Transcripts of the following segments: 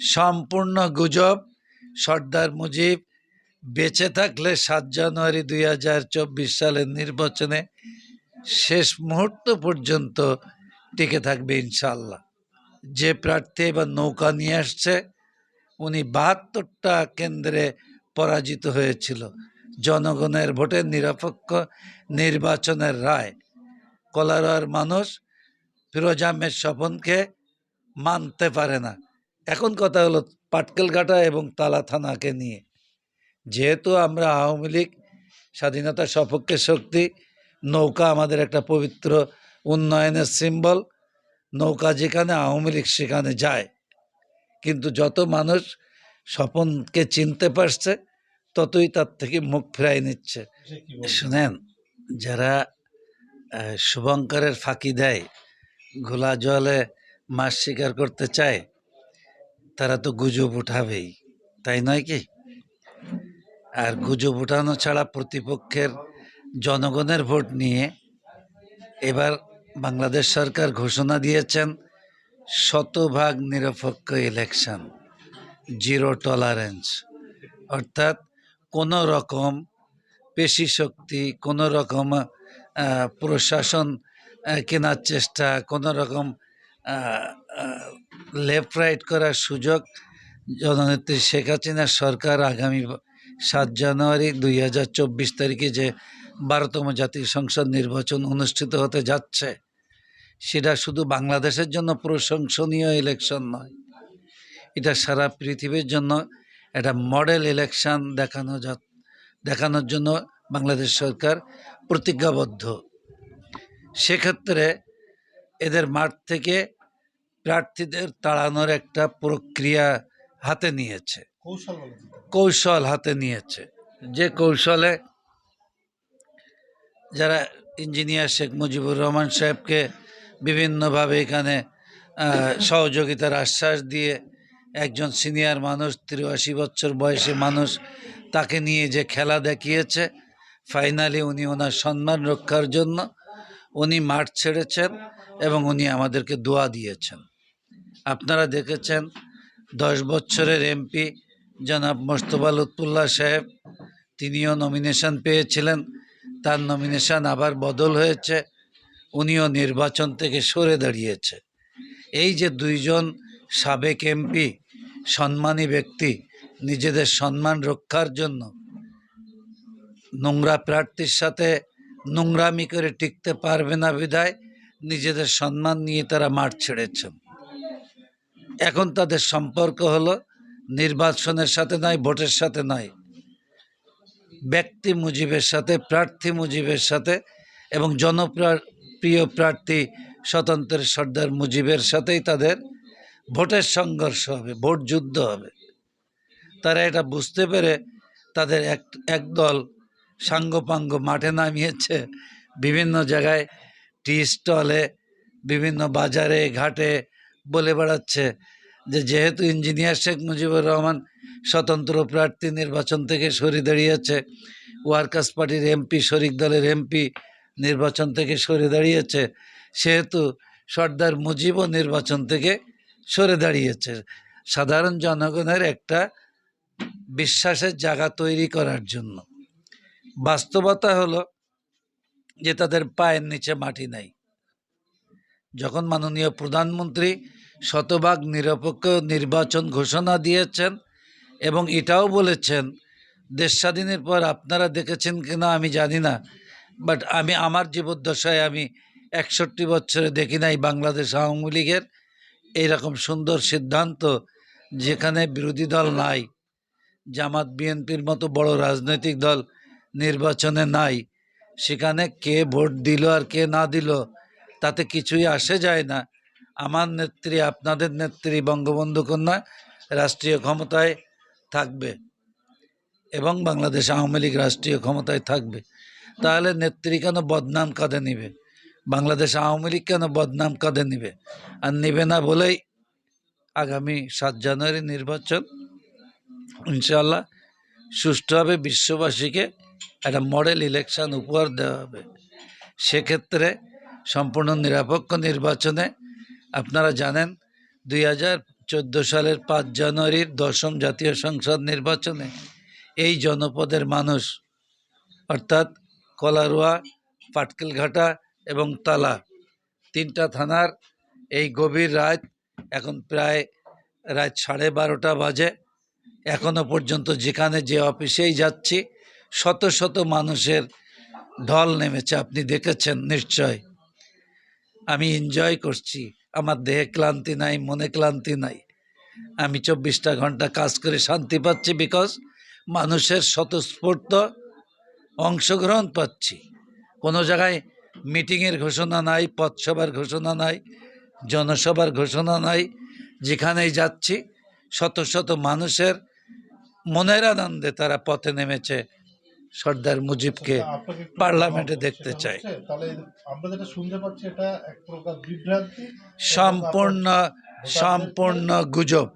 সম্পূর্ণ গুজব সর্দার মুজিব বেঁচে থাকলে সাত জানুয়ারি দুই হাজার চব্বিশ সালের নির্বাচনে শেষ মুহূর্ত পর্যন্ত টিকে থাকবে ইনশাল্লাহ যে প্রার্থী এবার নৌকা নিয়ে আসছে, উনি বাহাত্তরটা কেন্দ্রে পরাজিত হয়েছিল। জনগণের ভোটে নিরপেক্ষ নির্বাচনের রায়। কলারার মানুষ ফিরোজ আহমেদ স্বপনকে মানতে পারে না। এখন কথা হলো পাটকেলঘাটা এবং তালা থানাকে নিয়ে। যেহেতু আমরা আওয়ামী লীগ স্বাধীনতার সপক্ষে শক্তি নৌকা আমাদের একটা পবিত্র উন্নয়নের সিম্বল নৌকা যেখানে আওয়ামী লীগ সেখানে যায়। কিন্তু যত মানুষ স্বপনকে চিনতে পারছে ততই তার থেকে মুখ ফেরাই নিচ্ছে। শুনেন যারা শুভঙ্করের ফাঁকি দেয় ঘোলা জলে মাছ শিকার করতে চায় তারা তো গুজব উঠাবেই, তাই নয় কি? আর গুজব উঠানো ছাড়া প্রতিপক্ষের জনগণের ভোট নিয়ে এবার বাংলাদেশ সরকার ঘোষণা দিয়েছেন শতভাগ নিরপেক্ষ ইলেকশন, জিরো টলারেন্স। অর্থাৎ কোনো রকম পেশি শক্তি, কোনো রকম প্রশাসন কেনার চেষ্টা, কোনো রকম লেফট রাইট করার সুযোগ জননেত্রী শেখ হাসিনার সরকার আগামী সাত জানুয়ারি দুই হাজার চব্বিশ তারিখে যে বারোতম জাতীয় সংসদ নির্বাচন অনুষ্ঠিত হতে যাচ্ছে, সেটা শুধু বাংলাদেশের জন্য প্রশংসনীয় ইলেকশন নয়, এটা সারা পৃথিবীর জন্য একটা মডেল ইলেকশন দেখানো যা, দেখানোর জন্য বাংলাদেশ সরকার প্রতিজ্ঞাবদ্ধ। সেক্ষেত্রে এদের মাঠ থেকে প্রার্থীদের তাড়ানোর একটা প্রক্রিয়া হাতে নিয়েছে। কৌশল হাতে নিয়েছে। যে কৌশলে যারা ইঞ্জিনিয়ার শেখ মুজিবুর রহমান সাহেবকে বিভিন্নভাবে এখানে সহযোগিতার আশ্বাস দিয়ে একজন সিনিয়র মানুষ তিরাশি বছর বয়সী মানুষ তাকে নিয়ে যে খেলা দেখিয়েছে ফাইনালি উনি ওনার সম্মান রক্ষার জন্য উনি মাঠ ছেড়েছেন। এবং উনি আমাদেরকে দোয়া দিয়েছেন। আপনারা দেখেছেন, দশ বছরের এমপি জনাব মোস্তফা লুৎফুল্লাহ সাহেব, তিনিও নমিনেশন পেয়েছিলেন। তার নমিনেশন আবার বদল হয়েছে। উনিও নির্বাচন থেকে সরে দাঁড়িয়েছে। এই যে দুইজন সাবেক এমপি, সম্মানী ব্যক্তি, নিজেদের সম্মান রক্ষার জন্য নোংরা প্রার্থীর সাথে নোংরামি করে টিকতে পারবে না বিধায় নিজেদের সম্মান নিয়ে তারা মাঠ ছেড়েছেন এখন তাদের সম্পর্ক হলো নির্বাচনের সাথে নয়, ভোটের সাথে নয়। ব্যক্তি মুজিবের সাথে, প্রার্থী মুজিবের সাথে এবং জনপ্রিয় প্রার্থী স্বতন্ত্র সর্দার মুজিবের সাথেই তাদের ভোটের সংঘর্ষ হবে, ভোট যুদ্ধ হবে। তারা এটা বুঝতে পেরে তাদের এক, একদল সাঙ্গপাঙ্গ মাঠে নামিয়েছে। বিভিন্ন জায়গায় টি স্টলে বিভিন্ন বাজারে, ঘাটে বলে বেড়াচ্ছে যে, যেহেতু ইঞ্জিনিয়ার শেখ মুজিবুর রহমান স্বতন্ত্র প্রার্থী নির্বাচন থেকে সরে দাঁড়িয়েছে, ওয়ার্কার্স পার্টির এমপি, শরিক দলের এমপি নির্বাচন থেকে সরে দাঁড়িয়েছে, সেহেতু সর্দার মুজিবও নির্বাচন থেকে সরে দাঁড়িয়েছে। সাধারণ জনগণের একটা বিশ্বাসের জায়গা তৈরি করার জন্য। বাস্তবতা হলো যে তাদের পায়ের নিচে মাটি নাই। যখন মাননীয় প্রধানমন্ত্রী শতভাগ নিরপেক্ষ নির্বাচন ঘোষণা দিয়েছেন এবং এটাও বলেছেন, দেশ স্বাধীনের পর আপনারা দেখেছেন কিনা আমি জানি না বাট আমি আমার জীবদ্দশায় আমি একষট্টি বছরে দেখি নাই বাংলাদেশ আওয়ামী লীগের এইরকম সুন্দর সিদ্ধান্ত যেখানে বিরোধী দল নাই, জামাত, বিএনপির মতো বড় রাজনৈতিক দল নির্বাচনে নাই। সেখানে কে ভোট দিল আর কে না দিল, তাতে কিছুই আসে যায় না। আমার নেত্রী আপনাদের নেত্রী বঙ্গবন্ধু কন্যা রাষ্ট্রীয় ক্ষমতায় থাকবে এবং বাংলাদেশ আওয়ামী লীগ রাষ্ট্রীয় ক্ষমতায় থাকবে। তাহলে নেত্রী কেন বদনাম কাঁধে নিবে? বাংলাদেশ আওয়ামী লীগ কেন বদনাম কাঁধে নিবে? আর নিবে না বলেই আগামী সাত জানুয়ারি নির্বাচন ইনশাল্লাহ সুষ্ঠুভাবে বিশ্ববাসীকে একটা মডেল ইলেকশন উপহার দেওয়া হবে। সেক্ষেত্রে সম্পূর্ণ নিরপেক্ষ নির্বাচনে আপনারা জানেন, দুই হাজার চোদ্দ সালের পাঁচ জানুয়ারির দশম জাতীয় সংসদ নির্বাচনে এই জনপদের মানুষ, অর্থাৎ কলারোয়া, পাটকেলঘাটা এবং তালা, তিনটা থানার এই গভীর রাত এখন প্রায় রাত সাড়ে বারোটা বাজে। এখনও পর্যন্ত যেখানে যে অফিসেই যাচ্ছি শত শত মানুষের ঢল নেমেছে, আপনি দেখেছেন নিশ্চয়। আমি এনজয় করছি, আমার দেহে ক্লান্তি নাই, মনে ক্লান্তি নাই। আমি চব্বিশটা ঘণ্টা কাজ করে শান্তি পাচ্ছি বিকজ মানুষের স্বতঃস্ফূর্ত অংশগ্রহণ পাচ্ছি। কোনো জায়গায় মিটিংয়ের ঘোষণা নাই পথসভার ঘোষণা নাই, জনসভার ঘোষণা নাই, যেখানেই যাচ্ছি, শত শত মানুষের মনের আনন্দে তারা পথে নেমেছে। সর্দার মুজিবকে পার্লামেন্টে দেখতে চাই। সম্পূর্ণ সম্পূর্ণ গুজব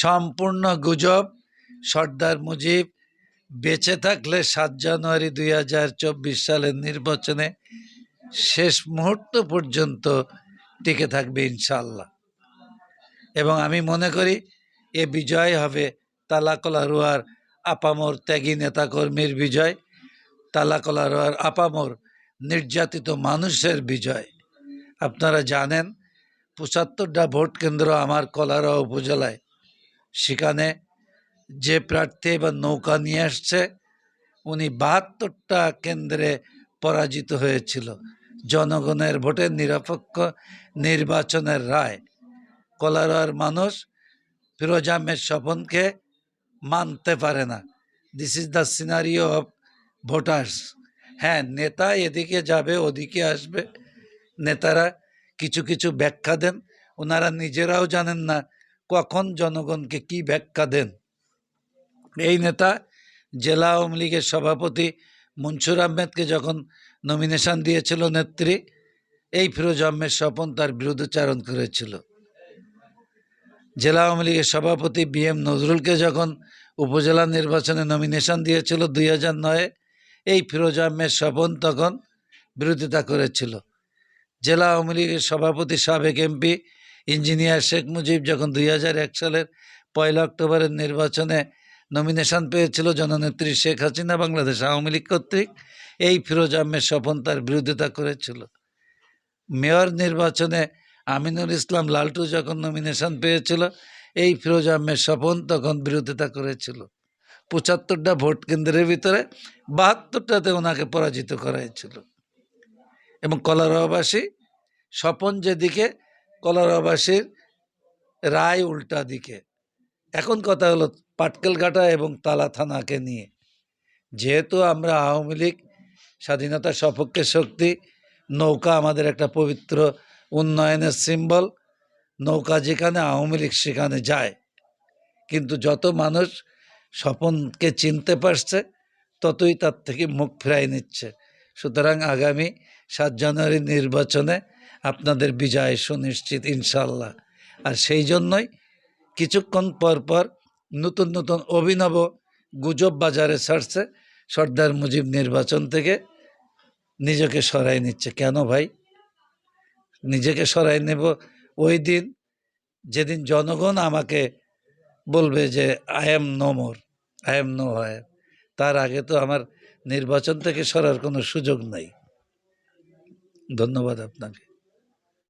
সম্পূর্ণ গুজব সর্দার মুজিব বেঁচে থাকলে সাত জানুয়ারি দুই হাজার চব্বিশ সালের নির্বাচনে শেষ মুহূর্ত পর্যন্ত টিকে থাকবে ইনশাল্লাহ এবং আমি মনে করি এ বিজয় হবে তালাকলা রুয়ার আপামর ত্যাগী নেতাকর্মীর বিজয়, তালাকলা রুয়ার আপামর নির্যাতিত মানুষের বিজয়। আপনারা জানেন, পঁচাত্তরটা ভোট কেন্দ্র আমার কলারা উপজেলায়। সেখানে যে প্রার্থী এবার নৌকা নিয়ে আসছে, উনি বাহাত্তরটা কেন্দ্রে পরাজিত হয়েছিল। জনগণের ভোটের নিরপেক্ষ নির্বাচনের রায়। কলারার মানুষ ফিরোজ আহমেদ স্বপনকে মানতে পারে না। This is the scenario of voters হ্যাঁ নেতা এদিকে যাবে, ওদিকে আসবে। নেতারা কিছু কিছু ব্যাখ্যা দেন। ওনারা নিজেরাও জানেন না কখন জনগণকে কি ব্যাখ্যা দেন। এই নেতা জেলা আওয়ামী লীগের সভাপতি মনসুর আহমেদকে যখন নমিনেশন দিয়েছিল নেত্রী, এই ফিরোজ আহমেদ স্বপন তার বিরুদ্ধচারণ করেছিল। জেলা আওয়ামী লীগের সভাপতি বি এম নজরুলকে যখন উপজেলা নির্বাচনে নমিনেশন দিয়েছিল দুই হাজার নয়ে, এই ফিরোজ আহমেদ স্বপন তখন বিরোধিতা করেছিল। জেলা আওয়ামী লীগের সভাপতি সাবেক এমপি ইঞ্জিনিয়ার শেখ মুজিব যখন দুই হাজার এক সালের পয়লা অক্টোবরের নির্বাচনে নমিনেশন পেয়েছিল জননেত্রী শেখ হাসিনা বাংলাদেশ আওয়ামী লীগ কর্তৃক, এই ফিরোজ আহমেদ স্বপন তার বিরোধিতা করেছিল। মেয়র নির্বাচনে আমিনুল ইসলাম লালটু যখন নমিনেশন পেয়েছিল, এই ফিরোজ আহমেদ স্বপন তখন বিরোধিতা করেছিল। পঁচাত্তরটা ভোট কেন্দ্রের ভিতরে বাহাত্তরটাতে ওনাকে পরাজিত করা হয়েছিল এবং কলারবাসী, স্বপন যেদিকে, কলারবাসীর রায় উল্টা দিকে। এখন কথা হলো পাটকেলঘাটা এবং তালা থানাকে নিয়ে। যেহেতু আমরা আওয়ামী লীগ, স্বাধীনতা সপক্ষে শক্তি, নৌকা আমাদের একটা পবিত্র উন্নয়নের সিম্বল নৌকা যেখানে আওয়ামী লীগ সেখানে যায়। কিন্তু যত মানুষ স্বপনকে চিনতে পারছে, ততই তার থেকে মুখ ফেরাই নিচ্ছে। সুতরাং আগামী সাত জানুয়ারি নির্বাচনে আপনাদের বিজয় সুনিশ্চিত ইনশাল্লাহ আর সেই জন্যই কিছুক্ষণ পর পর নতুন নতুন অভিনব গুজব বাজারে ছাড়ছে সর্দার মুজিব নির্বাচন থেকে। নিজেকে সরাই নিচ্ছে। কেন ভাই? নিজেকে সরাই নেব। ওই দিন যেদিন জনগণ আমাকে বলবে যে I am no more I am no হয় তার আগে তো আমার নির্বাচন থেকে সরার কোনো সুযোগ নাই। ধন্যবাদ আপনাকে।